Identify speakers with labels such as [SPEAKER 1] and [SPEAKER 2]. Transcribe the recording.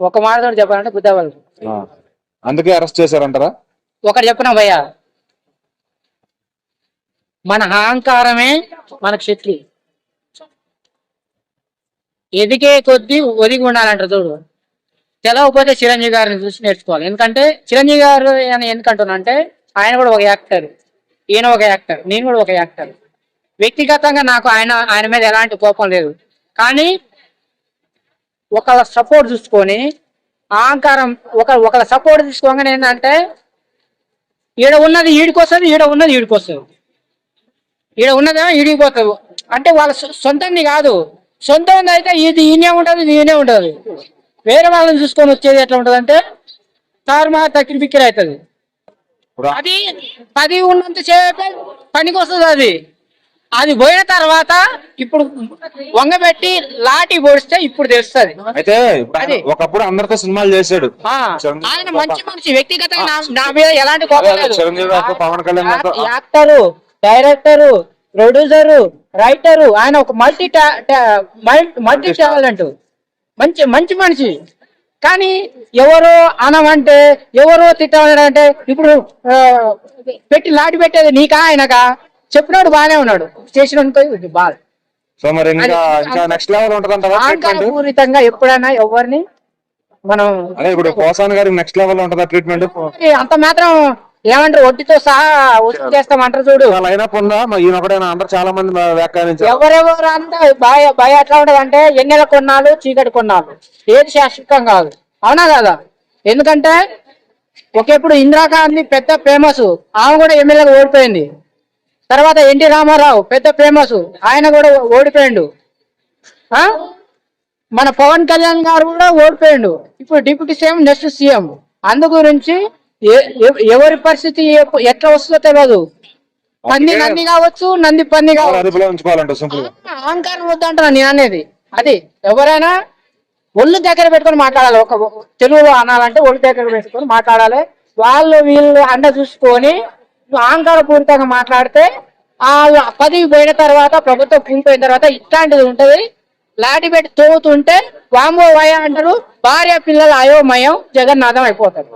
[SPEAKER 1] ఒక మాటతో చెప్పాలంటే బుద్ధవాళ్ళు
[SPEAKER 2] ఆ. అందుకే అరెస్ట్ చేశారంటారా?
[SPEAKER 1] ఒకటి చెప్పిన భయ్య? మన అహంకారమే మనకు శక్తి. ఎదిగే కొద్దీ ఒదిగి ఉండాలంటారు చూడు. తెలవకపోతే చిరంజీవి గారిని చూసి నేర్చుకోవాలి. ఎందుకంటే చిరంజీవి గారు అని ఎందుకంటున్నా అంటే ఆయన కూడా ఒక యాక్టర్. ఈయన ఒక యాక్టర్. నేను కూడా ఒక యాక్టర్. వ్యక్తిగతంగా నాకు ఆయన ఆయన మీద ఎలాంటి కోపం లేదు. కానీ ఒకళ్ళ సపోర్ట్ చూసుకొని అహంకారం ఒక ఒకళ్ళ సపోర్ట్ తీసుకోగానే ఏంటంటే ఈడ ఉన్నది ఈడికి వస్తుంది ఈడ ఉన్నది ఈడికి వస్తుంది ఈడ ఉన్నదేమో ఈడికి పోతుంది అంటే వాళ్ళ సొంతంది కాదు. సొంతం అయితే ఇది ఈయనే ఉంటుంది ఈయనే ఉంటుంది. వేరే వాళ్ళని చూసుకొని వచ్చేది ఎట్లా ఉంటుంది అంటే తారుమా తక్కిన అవుతుంది.
[SPEAKER 2] ఇప్పుడు
[SPEAKER 1] అది పది ఉన్నంత సేపే పనికి వస్తుంది అది. అది పోయిన తర్వాత ఇప్పుడు వంగబెట్టి లాటి పొడిస్తే ఇప్పుడు తెలుస్తుంది.
[SPEAKER 2] అయితే
[SPEAKER 1] అదే.
[SPEAKER 2] ఒకప్పుడు అందరితో సినిమాలు చేశాడు.
[SPEAKER 1] ఆయన మంచి మనిషి వ్యక్తిగతంగా నా- మీద ఎలాంటి కోపం లేదు.
[SPEAKER 2] Pawan Kalyan
[SPEAKER 1] actor director producer writer ఆయన ఒక మల్టీ మల్టీ టాలెంట్. మంచి మంచి మనిషి. కానీ ఎవరో అనమంటే ఎవరో తిట్టాలంటే ఇప్పుడు పెట్టి లాటి పెట్టేది నీకా ఆయనకా? చెప్పినాడు బాగానే ఉన్నాడు. స్టేషన్ బాగా.
[SPEAKER 2] సో మరి ఇంకా
[SPEAKER 1] అది-
[SPEAKER 2] ఇంకా నెక్స్ట్ లెవెల్ ట్రీట్మెంట్
[SPEAKER 1] అహంకారపూరితంగా ఎప్పుడైనా ఎవరిని మనం
[SPEAKER 2] అదే ఇప్పుడు పోసాన్ గారికి నెక్స్ట్ లెవెల్ ఉంటుందా ట్రీట్మెంట్
[SPEAKER 1] అంత మాత్రం ఏమంటారు ఒడ్డుతో సహా వసూలు చేస్తామంటారు చూడు.
[SPEAKER 2] లైనప్ ఉందా? ఈయన ఒకటేనా అందరు చాలా మంది వ్యాఖ్యానించారు.
[SPEAKER 1] ఎవరెవరు అంతా భయ భయ ఎట్లా ఉంటది అంటే ఎన్నెల కొన్నాళ్ళు చీకటి కొన్నాళ్ళు. ఏది శాశ్వతం కాదు. అవునా కదా? ఎందుకంటే ఒకేప్పుడు ఇందిరాగాంధీ పెద్ద ఫేమస్ ఆమె కూడా ఎమ్మెల్యేగా ఓడిపోయింది. తర్వాత ఎన్టీ రామారావు పెద్ద ఫేమస్. ఆయన కూడా ఓడిపోయిండు? మన పవన్ కళ్యాణ్ గారు కూడా ఓడిపోయిండు. ఇప్పుడు డిప్యూటీ సీఎం నెక్స్ట్ సీఎం. అందు గురించి ఎవరి పరిస్థితి ఎట్లా వస్తుందో తెలియదు పంది నంది కావచ్చు నంది పంది కావచ్చు. అహంకారం వద్దంటున్నా నేను అనేది. అది ఎవరైనా ఒళ్ళు దగ్గర పెట్టుకొని మాట్లాడాలి. ఒక తెలుగులో అనాలంటే ఒళ్ళు దగ్గర పెట్టుకొని మాట్లాడాలి. వాళ్ళు వీళ్ళు అండ చూసుకొని అహంకార పూరితంగా మాట్లాడితే ఆ పదవి పోయిన తర్వాత ప్రభుత్వం కూలిపోయిన తర్వాత ఇట్లాంటిది ఉంటది. లాటి పెట్టి తోగుతుంటే వాంబో వయ అంటారు భార్య పిల్లల అయోమయం జగన్నాథం అయిపోతారు